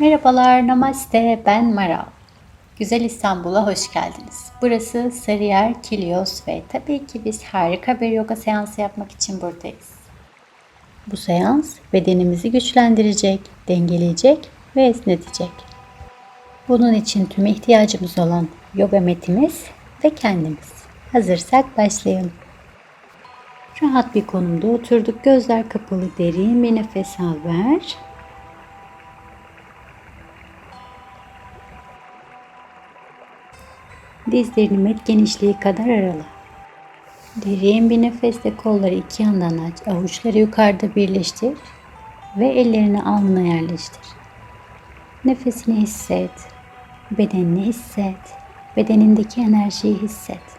Merhabalar, namaste, ben Maral. Güzel İstanbul'a hoş geldiniz. Burası Sarıyer Kilios ve tabii ki biz harika bir yoga seansı yapmak için buradayız. Bu seans bedenimizi güçlendirecek, dengeleyecek ve esnetecek. Bunun için tüm ihtiyacımız olan yoga metimiz ve kendimiz. Hazırsak başlayalım. Rahat bir konumda oturduk. Gözler kapalı derin bir nefes al ver. Dizlerini met genişliği kadar arala. Derin bir nefesle kolları iki yandan aç. Avuçları yukarıda birleştir ve ellerini alnına yerleştir. Nefesini hisset. Bedenini hisset. Bedenindeki enerjiyi hisset.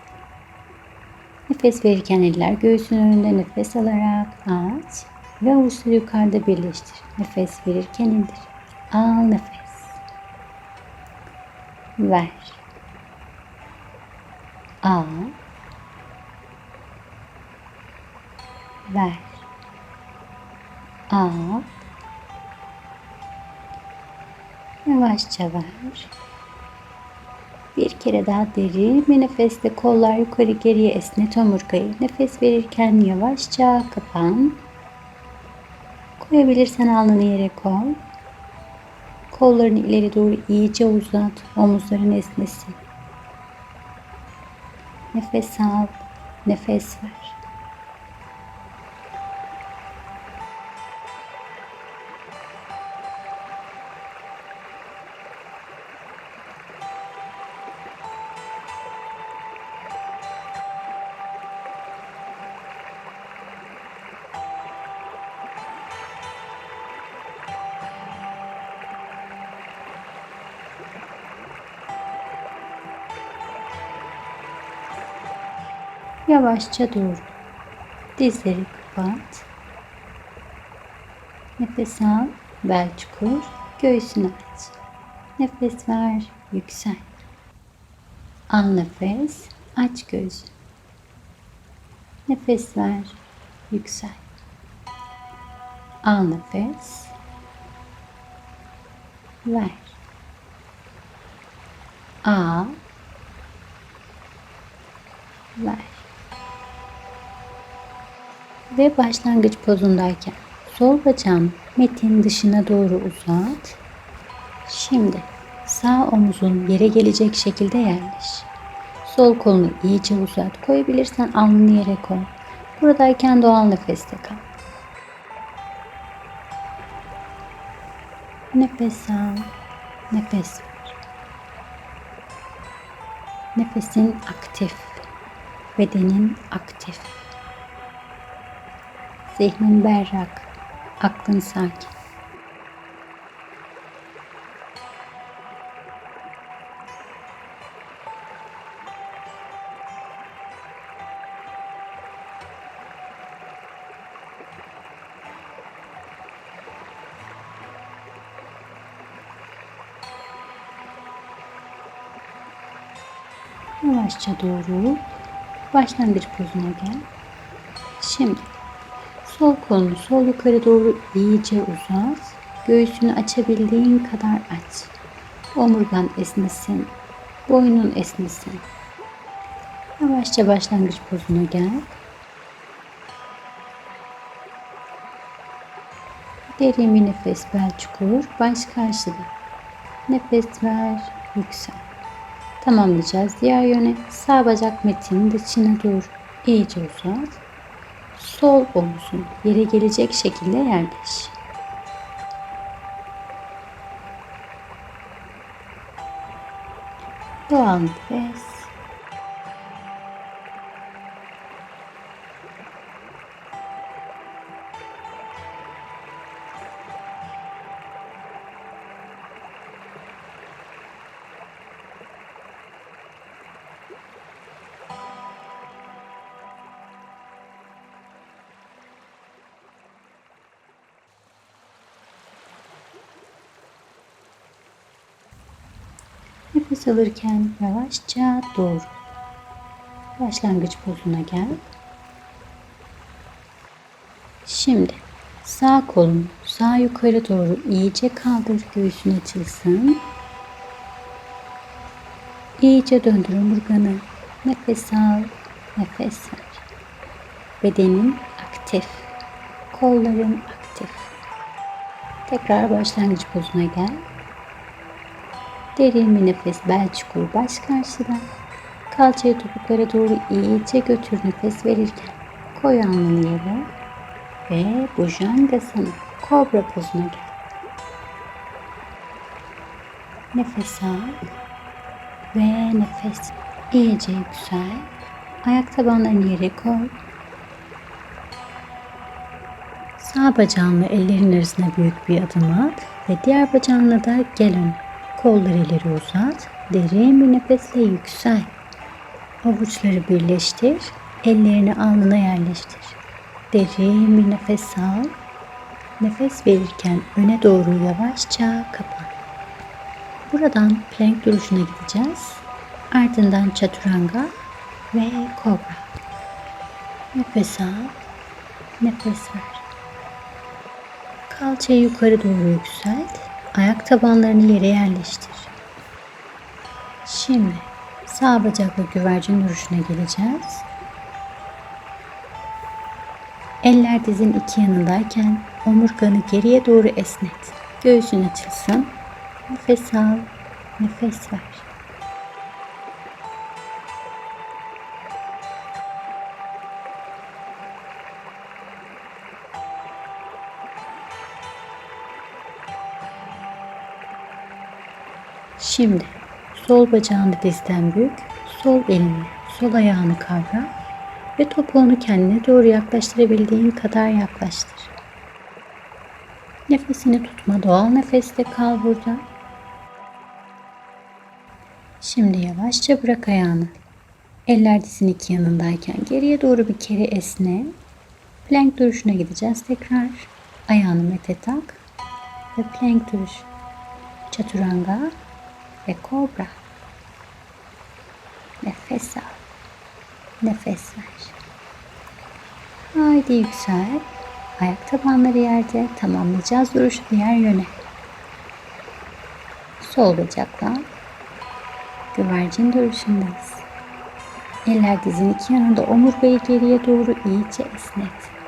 Nefes verirken eller göğsün önünde nefes alarak aç ve avuçları yukarıda birleştir. Nefes verirken indir. Al nefes. Ver. Al. Ver. Al. Yavaşça ver. Bir kere daha derin bir nefesle kollar yukarı geriye esnet omurgayı. Nefes verirken yavaşça kapan. Koyabilirsen alnını yere koy. Kollarını ileri doğru iyice uzat. Omuzların esnesin. Nefes al, nefes ver. Yavaşça doğru. Dizleri kapat. Nefes al, bel çukur, göğsünü aç. Nefes ver, yüksel. Al nefes, aç gözü. Nefes ver, yüksel. Al nefes. Ver. Al. Ver ve başlangıç pozundayken sol bacağın metin dışına doğru uzat. Şimdi sağ omuzun yere gelecek şekilde yerleş. Sol kolunu iyice uzat. Koyabilirsen alnını yere koy. Buradayken doğal nefeste kal. Nefes al. Nefes ver. Nefesin aktif. Bedenin aktif. Zihnin berrak, aklın sakin. Yavaşça doğru başlangıç pozuna gel. Şimdi Sol kolunu sol yukarı doğru iyice uzat. Göğsünü açabildiğin kadar aç. Omurgan esnesin. Boynun esnesin. Yavaşça başlangıç pozuna gel. Derin bir nefes bel çukur. Baş karşıda. Nefes ver. Yüksel. Tamamlayacağız. Diğer yöne sağ bacak metin dışına doğru iyice uzat sol omuzun yere gelecek şekilde yerleş. Doğal nefes. Nefes alırken yavaşça doğru. Başlangıç pozuna gel. Şimdi Sağ kolunu sağ yukarı doğru iyice kaldır göğsün açılsın. İyice döndür omurganı. Nefes al, nefes ver. Bedenin aktif. Kolların aktif. Tekrar başlangıç pozuna gel. Derin bir nefes bel çukur baş karşıda. Kalçayı topuklara doğru iyice götür nefes verirken. Koy alnını yere ve Bhujangasana kobra pozuna gel. Nefes al ve nefes iyice yüksel. Ayak tabanlarını yere koy. Sağ bacağınla ellerin arasına büyük bir adım at ve diğer bacağınla da gel ön. Kolları ileri uzat. Derin bir nefesle yüksel. Avuçları birleştir. Ellerini alnına yerleştir. Derin bir nefes al. Nefes verirken öne doğru yavaşça kapan. Buradan plank duruşuna gideceğiz. Ardından chaturanga ve kobra. Nefes al. Nefes ver. Kalçayı yukarı doğru yükselt. Ayak tabanlarını yere yerleştir. Şimdi sağ bacakla güvercin duruşuna geleceğiz. Eller dizin iki yanındayken omurganı geriye doğru esnet. Göğsün açılsın. Nefes al, nefes ver. Şimdi sol bacağını dizden bük, sol elini, sol ayağını kavra ve topuğunu kendine doğru yaklaştırabildiğin kadar yaklaştır. Nefesini tutma, doğal nefeste kal burada. Şimdi yavaşça bırak ayağını. Eller dizin iki yanındayken geriye doğru bir kere esne. Plank duruşuna gideceğiz tekrar. Ayağını mete tak ve plank duruş. Chaturanga ve kobra. Nefes al. Nefes ver. Haydi yüksel. Ayak tabanları yerde tamamlayacağız duruşu diğer yöne. Sol bacakla güvercin duruşundayız. Eller dizin iki yanında omurgayı geriye doğru iyice esnet.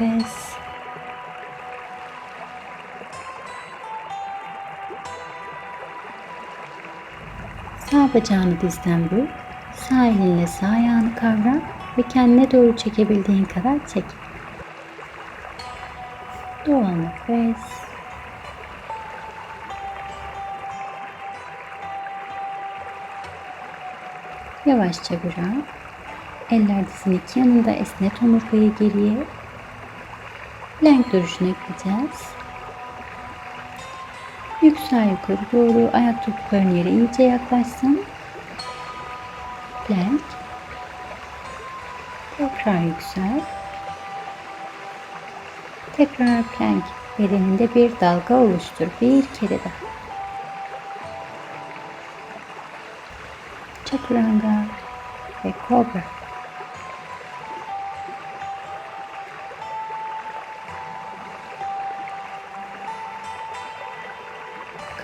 Nefes. Sağ bacağını dizden bük. Sağ elinle sağ ayağını kavra ve kendine doğru çekebildiğin kadar çek. Doğal nefes. Yavaşça bırak. Eller dizin iki yanında esnet omurgayı geriye. Plank duruşuna gideceğiz. Yüksel yukarı doğru ayak topukların yere iyice yaklaşsın. Plank. Tekrar yüksel. Tekrar plank. Bedeninde bir dalga oluştur. Bir kere daha. Chaturanga ve Kobra.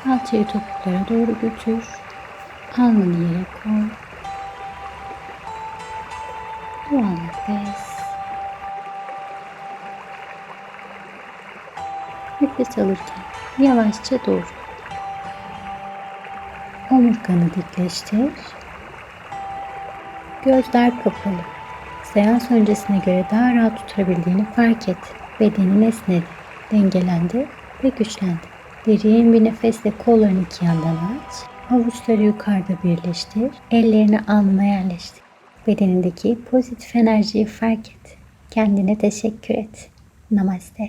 Kalçayı topuklara doğru götür. Alnını yere koy. Doğal nefes. Nefes alırken yavaşça doğru. Omurganı dikleştir. Gözler kapalı. Seans öncesine göre daha rahat tuturabildiğini fark et. Bedenin esnedi, dengelendi ve güçlendi. Derin bir nefesle kollarını iki yandan aç. Avuçları yukarıda birleştir. Ellerini alnına yerleştir. Bedenindeki pozitif enerjiyi fark et. Kendine teşekkür et. Namaste.